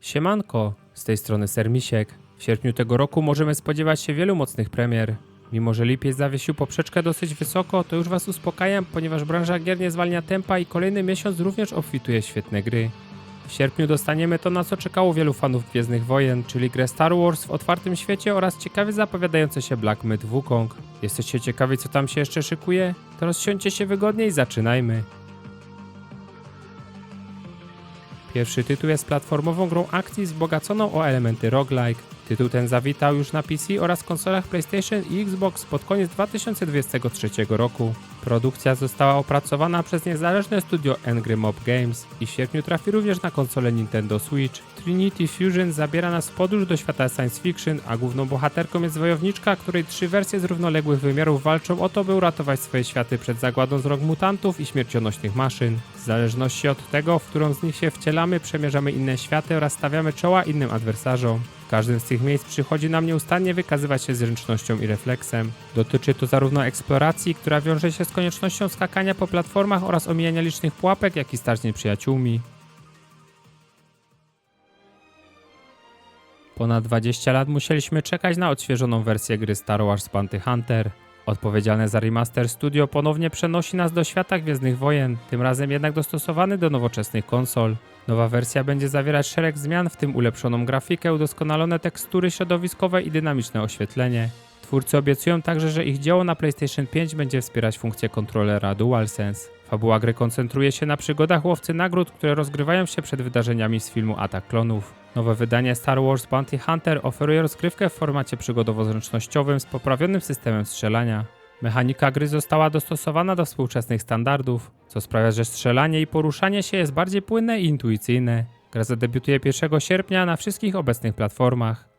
Siemanko, z tej strony Sermisiek. W sierpniu tego roku możemy spodziewać się wielu mocnych premier. Mimo, że lipiec zawiesił poprzeczkę dosyć wysoko, to już Was uspokajam, ponieważ branża gier nie zwalnia tempa i kolejny miesiąc również obfituje świetne gry. W sierpniu dostaniemy to, na co czekało wielu fanów Gwiezdnych Wojen, czyli grę Star Wars w otwartym świecie oraz ciekawie zapowiadające się Black Myth Wukong. Jesteście ciekawi, co tam się jeszcze szykuje? To rozsiądźcie się wygodnie i zaczynajmy. Pierwszy tytuł jest platformową grą akcji wzbogaconą o elementy roguelike. Tytuł ten zawitał już na PC oraz konsolach PlayStation i Xbox pod koniec 2023 roku. Produkcja została opracowana przez niezależne studio Angry Mob Games i w sierpniu trafi również na konsolę Nintendo Switch. Trinity Fusion zabiera nas w podróż do świata science fiction, a główną bohaterką jest wojowniczka, której trzy wersje z równoległych wymiarów walczą o to, by uratować swoje światy przed zagładą z rąk mutantów i śmiercionośnych maszyn. W zależności od tego, w którą z nich się wcielamy, przemierzamy inne światy oraz stawiamy czoła innym adwersarzom. W każdym z tych miejsc przychodzi nam nieustannie wykazywać się zręcznością i refleksem. Dotyczy to zarówno eksploracji, która wiąże się z koniecznością skakania po platformach oraz omijania licznych pułapek, jak i starć przyjaciółmi. Ponad 20 lat musieliśmy czekać na odświeżoną wersję gry Star Wars Bounty Hunter. Odpowiedzialne za remaster studio ponownie przenosi nas do świata Gwiezdnych Wojen, tym razem jednak dostosowany do nowoczesnych konsol. Nowa wersja będzie zawierać szereg zmian, w tym ulepszoną grafikę, udoskonalone tekstury środowiskowe i dynamiczne oświetlenie. Twórcy obiecują także, że ich dzieło na PlayStation 5 będzie wspierać funkcję kontrolera DualSense. Fabuła gry koncentruje się na przygodach łowcy nagród, które rozgrywają się przed wydarzeniami z filmu Atak Klonów. Nowe wydanie Star Wars Bounty Hunter oferuje rozgrywkę w formacie przygodowo-zręcznościowym z poprawionym systemem strzelania. Mechanika gry została dostosowana do współczesnych standardów, co sprawia, że strzelanie i poruszanie się jest bardziej płynne i intuicyjne. Gra zadebiutuje 1 sierpnia na wszystkich obecnych platformach.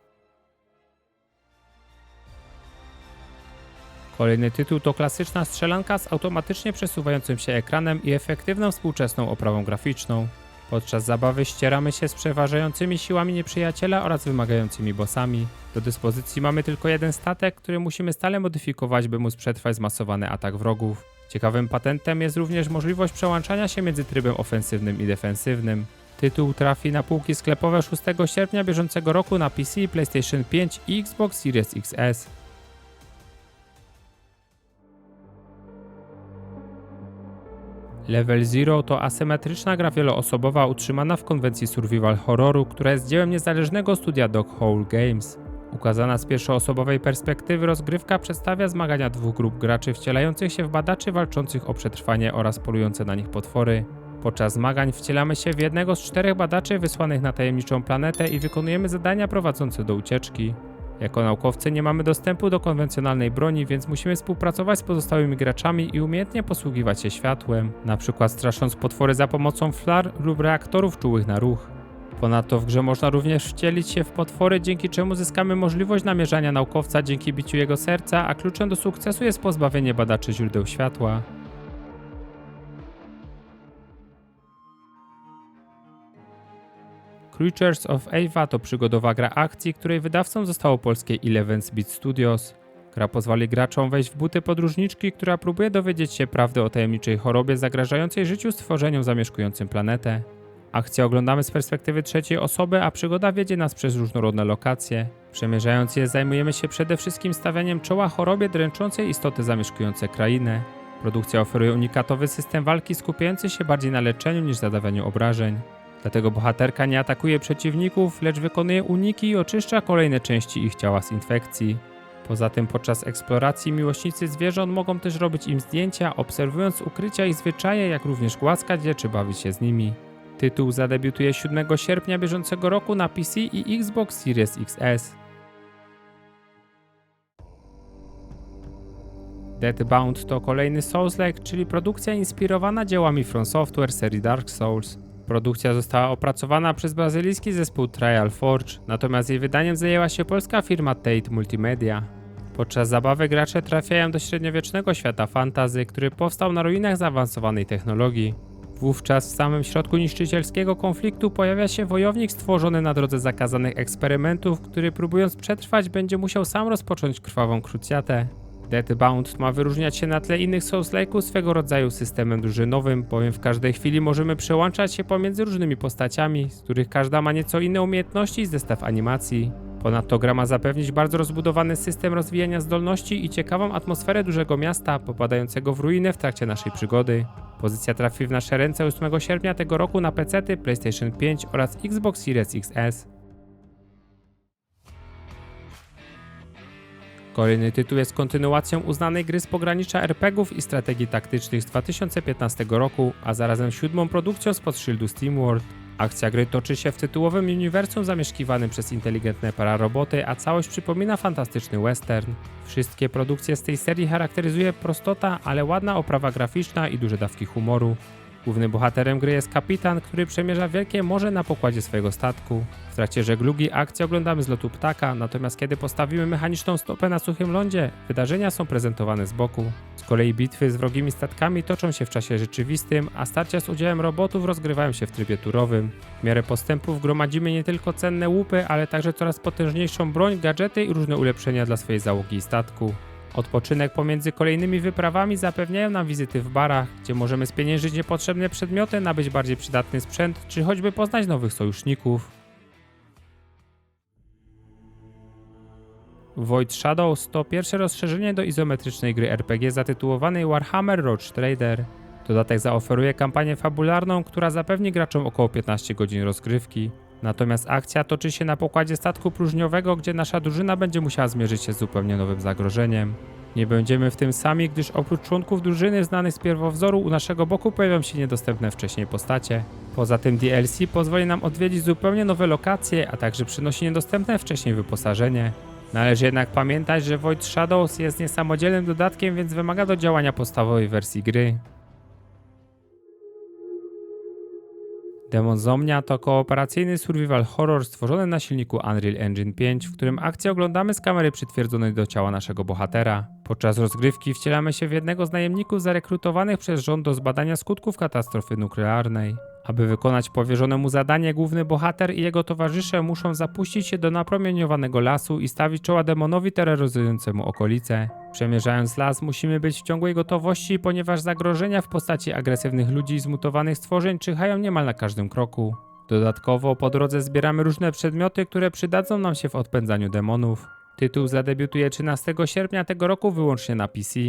Kolejny tytuł to klasyczna strzelanka z automatycznie przesuwającym się ekranem i efektywną współczesną oprawą graficzną. Podczas zabawy ścieramy się z przeważającymi siłami nieprzyjaciela oraz wymagającymi bossami. Do dyspozycji mamy tylko jeden statek, który musimy stale modyfikować, by móc przetrwać zmasowany atak wrogów. Ciekawym patentem jest również możliwość przełączania się między trybem ofensywnym i defensywnym. Tytuł trafi na półki sklepowe 6 sierpnia bieżącego roku na PC, PlayStation 5 i Xbox Series XS. Level Zero to asymetryczna gra wieloosobowa utrzymana w konwencji survival horroru, która jest dziełem niezależnego studia Dog Hole Games. Ukazana z pierwszoosobowej perspektywy rozgrywka przedstawia zmagania dwóch grup graczy wcielających się w badaczy walczących o przetrwanie oraz polujące na nich potwory. Podczas zmagań wcielamy się w jednego z czterech badaczy wysłanych na tajemniczą planetę i wykonujemy zadania prowadzące do ucieczki. Jako naukowcy nie mamy dostępu do konwencjonalnej broni, więc musimy współpracować z pozostałymi graczami i umiejętnie posługiwać się światłem, przykład strasząc potwory za pomocą flar lub reaktorów czułych na ruch. Ponadto w grze można również wcielić się w potwory, dzięki czemu zyskamy możliwość namierzania naukowca dzięki biciu jego serca, a kluczem do sukcesu jest pozbawienie badaczy źródeł światła. Creatures of Ava to przygodowa gra akcji, której wydawcą zostało polskie Eleven Beat Studios. Gra pozwoli graczom wejść w buty podróżniczki, która próbuje dowiedzieć się prawdy o tajemniczej chorobie zagrażającej życiu stworzeniom zamieszkującym planetę. Akcję oglądamy z perspektywy trzeciej osoby, a przygoda wiedzie nas przez różnorodne lokacje. Przemierzając je, zajmujemy się przede wszystkim stawianiem czoła chorobie dręczącej istoty zamieszkujące krainę. Produkcja oferuje unikatowy system walki skupiający się bardziej na leczeniu niż zadawaniu obrażeń. Dlatego bohaterka nie atakuje przeciwników, lecz wykonuje uniki i oczyszcza kolejne części ich ciała z infekcji. Poza tym podczas eksploracji miłośnicy zwierząt mogą też robić im zdjęcia, obserwując ukrycia i zwyczaje, jak również głaskać je czy bawić się z nimi. Tytuł zadebiutuje 7 sierpnia bieżącego roku na PC i Xbox Series XS. Deadbound to kolejny Souls-like, czyli produkcja inspirowana dziełami From Software serii Dark Souls. Produkcja została opracowana przez brazylijski zespół Trial Forge, natomiast jej wydaniem zajęła się polska firma Tate Multimedia. Podczas zabawy gracze trafiają do średniowiecznego świata fantazy, który powstał na ruinach zaawansowanej technologii. Wówczas w samym środku niszczycielskiego konfliktu pojawia się wojownik stworzony na drodze zakazanych eksperymentów, który próbując przetrwać będzie musiał sam rozpocząć krwawą krucjatę. Deadbound ma wyróżniać się na tle innych Souls-like'ów swego rodzaju systemem drużynowym, bowiem w każdej chwili możemy przełączać się pomiędzy różnymi postaciami, z których każda ma nieco inne umiejętności i zestaw animacji. Ponadto gra ma zapewnić bardzo rozbudowany system rozwijania zdolności i ciekawą atmosferę dużego miasta popadającego w ruinę w trakcie naszej przygody. Pozycja trafi w nasze ręce 8 sierpnia tego roku na PC, PlayStation 5 oraz Xbox Series XS. Kolejny tytuł jest kontynuacją uznanej gry z pogranicza RPGów i strategii taktycznych z 2015 roku, a zarazem siódmą produkcją spod szyldu SteamWorld. Akcja gry toczy się w tytułowym uniwersum zamieszkiwanym przez inteligentne pararoboty, a całość przypomina fantastyczny western. Wszystkie produkcje z tej serii charakteryzuje prostota, ale ładna oprawa graficzna i duże dawki humoru. Głównym bohaterem gry jest kapitan, który przemierza wielkie morze na pokładzie swojego statku. W trakcie żeglugi akcję oglądamy z lotu ptaka, natomiast kiedy postawimy mechaniczną stopę na suchym lądzie, wydarzenia są prezentowane z boku. Z kolei bitwy z wrogimi statkami toczą się w czasie rzeczywistym, a starcia z udziałem robotów rozgrywają się w trybie turowym. W miarę postępów gromadzimy nie tylko cenne łupy, ale także coraz potężniejszą broń, gadżety i różne ulepszenia dla swojej załogi i statku. Odpoczynek pomiędzy kolejnymi wyprawami zapewniają nam wizyty w barach, gdzie możemy spieniężyć niepotrzebne przedmioty, nabyć bardziej przydatny sprzęt, czy choćby poznać nowych sojuszników. Void Shadows to pierwsze rozszerzenie do izometrycznej gry RPG zatytułowanej Warhammer Roach Trader. Dodatek zaoferuje kampanię fabularną, która zapewni graczom około 15 godzin rozgrywki. Natomiast akcja toczy się na pokładzie statku próżniowego, gdzie nasza drużyna będzie musiała zmierzyć się z zupełnie nowym zagrożeniem. Nie będziemy w tym sami, gdyż oprócz członków drużyny znanych z pierwowzoru u naszego boku pojawią się niedostępne wcześniej postacie. Poza tym DLC pozwoli nam odwiedzić zupełnie nowe lokacje, a także przynosi niedostępne wcześniej wyposażenie. Należy jednak pamiętać, że Void Shadows jest niesamodzielnym dodatkiem, więc wymaga do działania podstawowej wersji gry. Demon Zomnia to kooperacyjny survival horror stworzony na silniku Unreal Engine 5, w którym akcję oglądamy z kamery przytwierdzonej do ciała naszego bohatera. Podczas rozgrywki wcielamy się w jednego z najemników zarekrutowanych przez rząd do zbadania skutków katastrofy nuklearnej. Aby wykonać powierzone mu zadanie, główny bohater i jego towarzysze muszą zapuścić się do napromieniowanego lasu i stawić czoła demonowi terroryzującemu okolice. Przemierzając las, musimy być w ciągłej gotowości, ponieważ zagrożenia w postaci agresywnych ludzi i zmutowanych stworzeń czyhają niemal na każdym kroku. Dodatkowo po drodze zbieramy różne przedmioty, które przydadzą nam się w odpędzaniu demonów. Tytuł zadebiutuje 13 sierpnia tego roku wyłącznie na PC.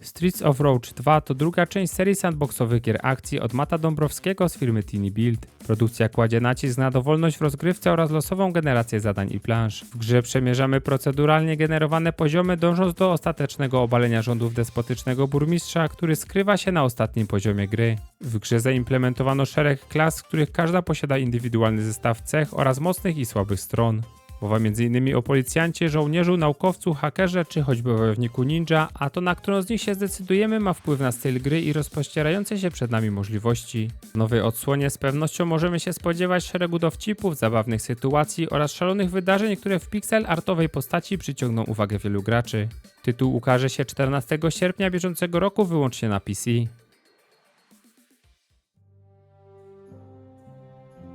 Streets of Rage 2 to druga część serii sandboxowych gier akcji od Mata Dąbrowskiego z firmy Teeny Build. Produkcja kładzie nacisk na dowolność w rozgrywce oraz losową generację zadań i planż. W grze przemierzamy proceduralnie generowane poziomy, dążąc do ostatecznego obalenia rządów despotycznego burmistrza, który skrywa się na ostatnim poziomie gry. W grze zaimplementowano szereg klas, w których każda posiada indywidualny zestaw cech oraz mocnych i słabych stron. Mowa m.in. o policjancie, żołnierzu, naukowcu, hakerze czy choćby wojowniku ninja, a to na którą z nich się zdecydujemy ma wpływ na styl gry i rozpościerające się przed nami możliwości. W nowej odsłonie z pewnością możemy się spodziewać szeregu dowcipów, zabawnych sytuacji oraz szalonych wydarzeń, które w pixel artowej postaci przyciągną uwagę wielu graczy. Tytuł ukaże się 14 sierpnia bieżącego roku wyłącznie na PC.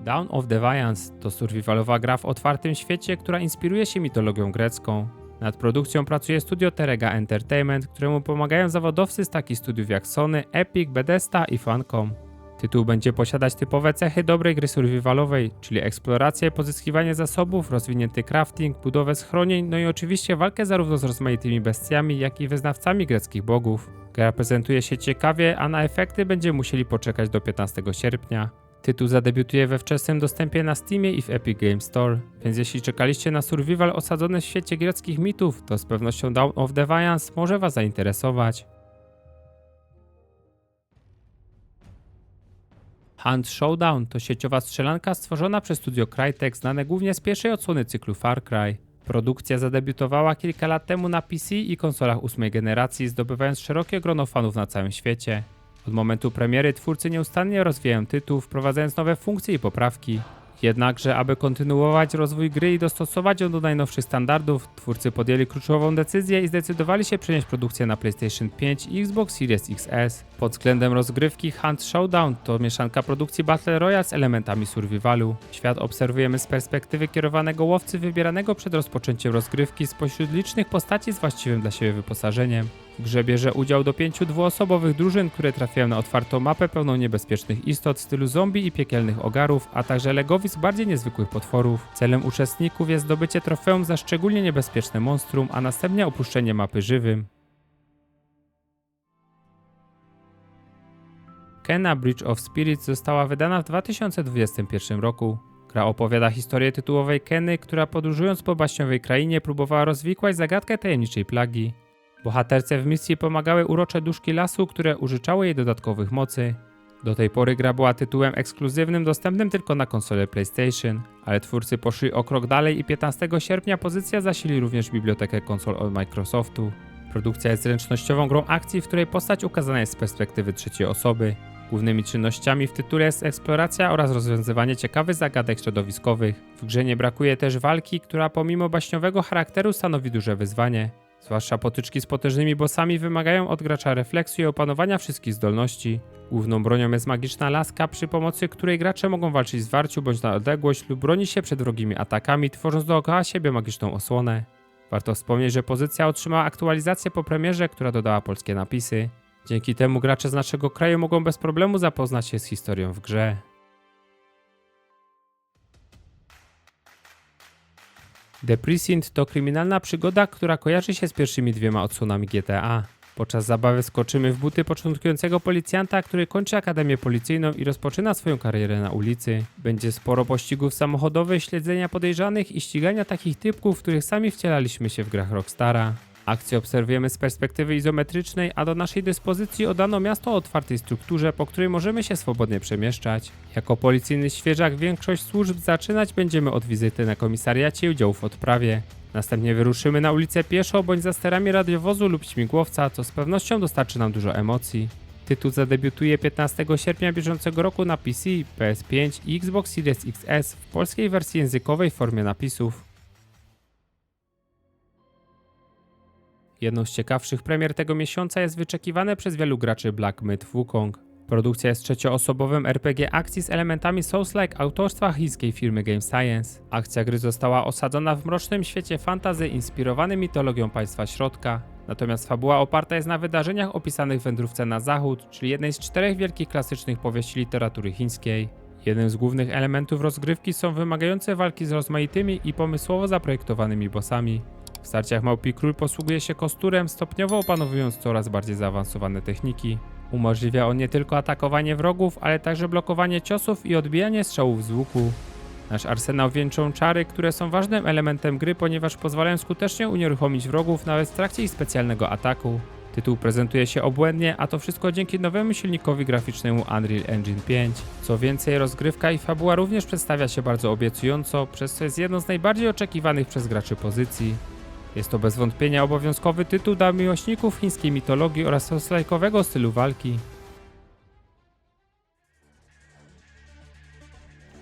Dawn of Defiance to survivalowa gra w otwartym świecie, która inspiruje się mitologią grecką. Nad produkcją pracuje studio Terega Entertainment, któremu pomagają zawodowcy z takich studiów jak Sony, Epic, Bethesda i Funcom. Tytuł będzie posiadać typowe cechy dobrej gry survivalowej, czyli eksplorację, pozyskiwanie zasobów, rozwinięty crafting, budowę schronień, no i oczywiście walkę zarówno z rozmaitymi bestiami, jak i wyznawcami greckich bogów. Gra prezentuje się ciekawie, a na efekty będziemy musieli poczekać do 15 sierpnia. Tytuł zadebiutuje we wczesnym dostępie na Steamie i w Epic Games Store, więc jeśli czekaliście na survival osadzony w świecie greckich mitów, to z pewnością Dawn of Defiance może Was zainteresować. Hunt Showdown to sieciowa strzelanka stworzona przez studio Crytek, znane głównie z pierwszej odsłony cyklu Far Cry. Produkcja zadebiutowała kilka lat temu na PC i konsolach ósmej generacji, zdobywając szerokie grono fanów na całym świecie. Od momentu premiery twórcy nieustannie rozwijają tytuł, wprowadzając nowe funkcje i poprawki. Jednakże, aby kontynuować rozwój gry i dostosować ją do najnowszych standardów, twórcy podjęli kluczową decyzję i zdecydowali się przenieść produkcję na PlayStation 5 i Xbox Series XS. Pod względem rozgrywki Hunt Showdown to mieszanka produkcji Battle Royale z elementami survivalu. Świat obserwujemy z perspektywy kierowanego łowcy wybieranego przed rozpoczęciem rozgrywki spośród licznych postaci z właściwym dla siebie wyposażeniem. W grze bierze udział do pięciu dwuosobowych drużyn, które trafiają na otwartą mapę pełną niebezpiecznych istot w stylu zombie i piekielnych ogarów, a także legowisk bardziej niezwykłych potworów. Celem uczestników jest zdobycie trofeum za szczególnie niebezpieczne monstrum, a następnie opuszczenie mapy żywym. Kena Bridge of Spirits została wydana w 2021 roku. Gra opowiada historię tytułowej Keny, która podróżując po baśniowej krainie próbowała rozwikłać zagadkę tajemniczej plagi. Bohaterce w misji pomagały urocze duszki lasu, które użyczały jej dodatkowych mocy. Do tej pory gra była tytułem ekskluzywnym dostępnym tylko na konsolę PlayStation, ale twórcy poszli o krok dalej i 15 sierpnia pozycja zasili również bibliotekę konsol od Microsoftu. Produkcja jest zręcznościową grą akcji, w której postać ukazana jest z perspektywy trzeciej osoby. Głównymi czynnościami w tytule jest eksploracja oraz rozwiązywanie ciekawych zagadek środowiskowych. W grze nie brakuje też walki, która pomimo baśniowego charakteru stanowi duże wyzwanie. Zwłaszcza potyczki z potężnymi bossami wymagają od gracza refleksu i opanowania wszystkich zdolności. Główną bronią jest magiczna laska, przy pomocy której gracze mogą walczyć w zwarciu bądź na odległość lub bronić się przed wrogimi atakami, tworząc dookoła siebie magiczną osłonę. Warto wspomnieć, że pozycja otrzymała aktualizację po premierze, która dodała polskie napisy. Dzięki temu gracze z naszego kraju mogą bez problemu zapoznać się z historią w grze. The Precinct to kryminalna przygoda, która kojarzy się z pierwszymi dwiema odsłonami GTA. Podczas zabawy skoczymy w buty początkującego policjanta, który kończy akademię policyjną i rozpoczyna swoją karierę na ulicy. Będzie sporo pościgów samochodowych, śledzenia podejrzanych i ścigania takich typków, których sami wcielaliśmy się w grach Rockstara. Akcję obserwujemy z perspektywy izometrycznej, a do naszej dyspozycji oddano miasto o otwartej strukturze, po której możemy się swobodnie przemieszczać. Jako policyjny świeżak większość służb zaczynać będziemy od wizyty na komisariacie i udziału w odprawie. Następnie wyruszymy na ulicę pieszo bądź za sterami radiowozu lub śmigłowca, co z pewnością dostarczy nam dużo emocji. Tytuł zadebiutuje 15 sierpnia bieżącego roku na PC, PS5 i Xbox Series XS w polskiej wersji językowej w formie napisów. Jedną z ciekawszych premier tego miesiąca jest wyczekiwane przez wielu graczy Black Myth Wukong. Produkcja jest trzecioosobowym RPG akcji z elementami Souls-like autorstwa chińskiej firmy Game Science. Akcja gry została osadzona w mrocznym świecie fantazy inspirowanym mitologią państwa środka. Natomiast fabuła oparta jest na wydarzeniach opisanych w Wędrówce na Zachód, czyli jednej z czterech wielkich klasycznych powieści literatury chińskiej. Jednym z głównych elementów rozgrywki są wymagające walki z rozmaitymi i pomysłowo zaprojektowanymi bossami. W starciach Małpi Król posługuje się kosturem, stopniowo opanowując coraz bardziej zaawansowane techniki. Umożliwia on nie tylko atakowanie wrogów, ale także blokowanie ciosów i odbijanie strzałów z łuku. Nasz arsenał wieńczą czary, które są ważnym elementem gry, ponieważ pozwalają skutecznie unieruchomić wrogów nawet w trakcie ich specjalnego ataku. Tytuł prezentuje się obłędnie, a to wszystko dzięki nowemu silnikowi graficznemu Unreal Engine 5. Co więcej, rozgrywka i fabuła również przedstawia się bardzo obiecująco, przez co jest jedną z najbardziej oczekiwanych przez graczy pozycji. Jest to bez wątpienia obowiązkowy tytuł dla miłośników chińskiej mitologii oraz soslajkowego stylu walki.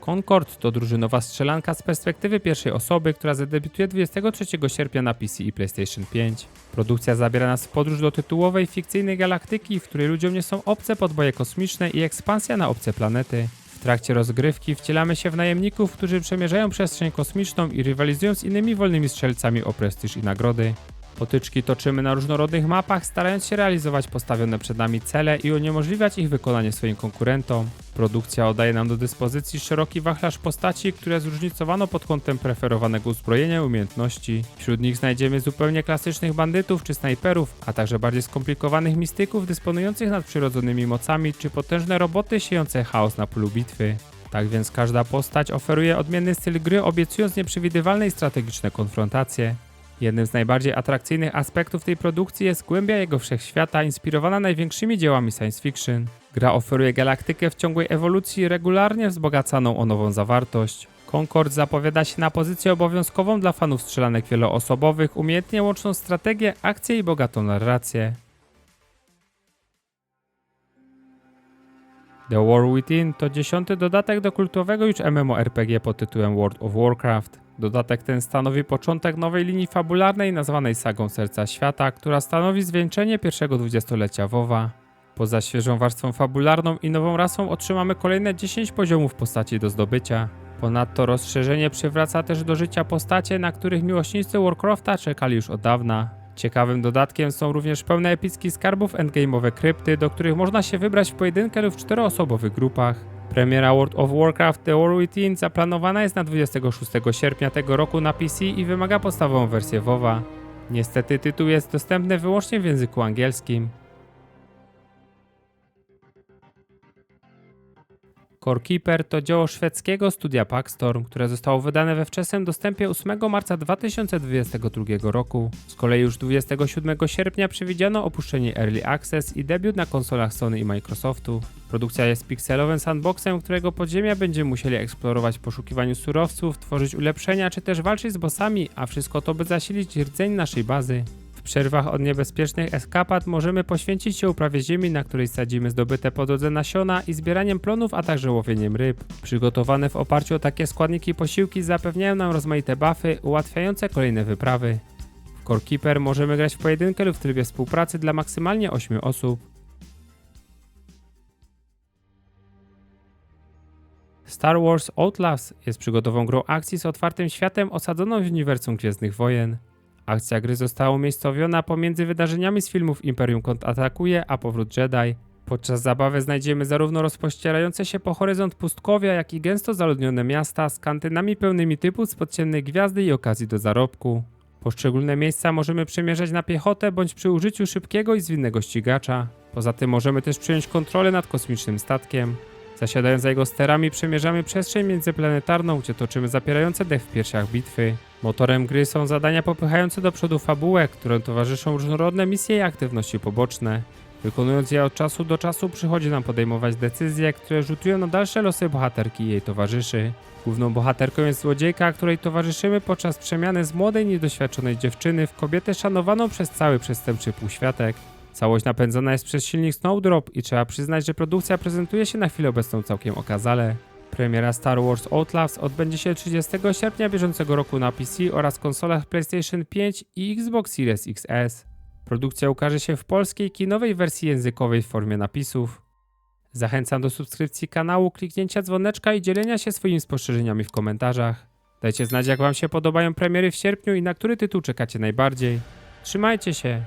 Concord to drużynowa strzelanka z perspektywy pierwszej osoby, która zadebiutuje 23 sierpnia na PC i PlayStation 5. Produkcja zabiera nas w podróż do tytułowej fikcyjnej galaktyki, w której ludziom nie są obce podboje kosmiczne i ekspansja na obce planety. W trakcie rozgrywki wcielamy się w najemników, którzy przemierzają przestrzeń kosmiczną i rywalizują z innymi wolnymi strzelcami o prestiż i nagrody. Potyczki toczymy na różnorodnych mapach, starając się realizować postawione przed nami cele i uniemożliwiać ich wykonanie swoim konkurentom. Produkcja oddaje nam do dyspozycji szeroki wachlarz postaci, które zróżnicowano pod kątem preferowanego uzbrojenia i umiejętności. Wśród nich znajdziemy zupełnie klasycznych bandytów czy snajperów, a także bardziej skomplikowanych mistyków dysponujących nadprzyrodzonymi mocami czy potężne roboty siejące chaos na polu bitwy. Tak więc każda postać oferuje odmienny styl gry, obiecując nieprzewidywalne i strategiczne konfrontacje. Jednym z najbardziej atrakcyjnych aspektów tej produkcji jest głębia jego wszechświata, inspirowana największymi dziełami science fiction. Gra oferuje galaktykę w ciągłej ewolucji, regularnie wzbogacaną o nową zawartość. Concord zapowiada się na pozycję obowiązkową dla fanów strzelanek wieloosobowych, umiejętnie łączą strategię, akcję i bogatą narrację. The War Within to dziesiąty dodatek do kultowego już MMORPG pod tytułem World of Warcraft. Dodatek ten stanowi początek nowej linii fabularnej nazwanej Sagą Serca Świata, która stanowi zwieńczenie pierwszego dwudziestolecia WoWa. Poza świeżą warstwą fabularną i nową rasą otrzymamy kolejne 10 poziomów postaci do zdobycia. Ponadto rozszerzenie przywraca też do życia postacie, na których miłośnicy Warcrafta czekali już od dawna. Ciekawym dodatkiem są również pełne epicki skarbów endgame'owe krypty, do których można się wybrać w pojedynkę lub w czteroosobowych grupach. Premiera World of Warcraft The War Within zaplanowana jest na 26 sierpnia tego roku na PC i wymaga podstawową wersję WoWa. Niestety tytuł jest dostępny wyłącznie w języku angielskim. Core Keeper to dzieło szwedzkiego studia Packstorm, które zostało wydane we wczesnym dostępie 8 marca 2022 roku. Z kolei już 27 sierpnia przewidziano opuszczenie Early Access i debiut na konsolach Sony i Microsoftu. Produkcja jest pikselowym sandboxem, którego podziemia będziemy musieli eksplorować w poszukiwaniu surowców, tworzyć ulepszenia czy też walczyć z bossami, a wszystko to by zasilić rdzeń naszej bazy. W przerwach od niebezpiecznych eskapad możemy poświęcić się uprawie ziemi, na której sadzimy zdobyte po drodze nasiona i zbieraniem plonów, a także łowieniem ryb. Przygotowane w oparciu o takie składniki posiłki zapewniają nam rozmaite buffy ułatwiające kolejne wyprawy. W Core Keeper możemy grać w pojedynkę lub w trybie współpracy dla maksymalnie 8 osób. Star Wars Outlaws jest przygodową grą akcji z otwartym światem osadzoną w uniwersum Gwiezdnych Wojen. Akcja gry została umiejscowiona pomiędzy wydarzeniami z filmów Imperium kontratakuje a Powrót Jedi. Podczas zabawy znajdziemy zarówno rozpościerające się po horyzont pustkowia, jak i gęsto zaludnione miasta z kantynami pełnymi typu z podciennej gwiazdy i okazji do zarobku. Poszczególne miejsca możemy przemierzać na piechotę bądź przy użyciu szybkiego i zwinnego ścigacza. Poza tym możemy też przejąć kontrolę nad kosmicznym statkiem. Zasiadając za jego sterami przemierzamy przestrzeń międzyplanetarną, gdzie toczymy zapierające dech w piersiach bitwy. Motorem gry są zadania popychające do przodu fabułę, którym towarzyszą różnorodne misje i aktywności poboczne. Wykonując je od czasu do czasu przychodzi nam podejmować decyzje, które rzutują na dalsze losy bohaterki i jej towarzyszy. Główną bohaterką jest złodziejka, której towarzyszymy podczas przemiany z młodej, niedoświadczonej dziewczyny w kobietę szanowaną przez cały przestępczy półświatek. Całość napędzana jest przez silnik Snowdrop i trzeba przyznać, że produkcja prezentuje się na chwilę obecną całkiem okazale. Premiera Star Wars Outlaws odbędzie się 30 sierpnia bieżącego roku na PC oraz konsolach PlayStation 5 i Xbox Series XS. Produkcja ukaże się w polskiej kinowej wersji językowej w formie napisów. Zachęcam do subskrypcji kanału, kliknięcia dzwoneczka i dzielenia się swoimi spostrzeżeniami w komentarzach. Dajcie znać jak wam się podobają premiery w sierpniu i na który tytuł czekacie najbardziej. Trzymajcie się!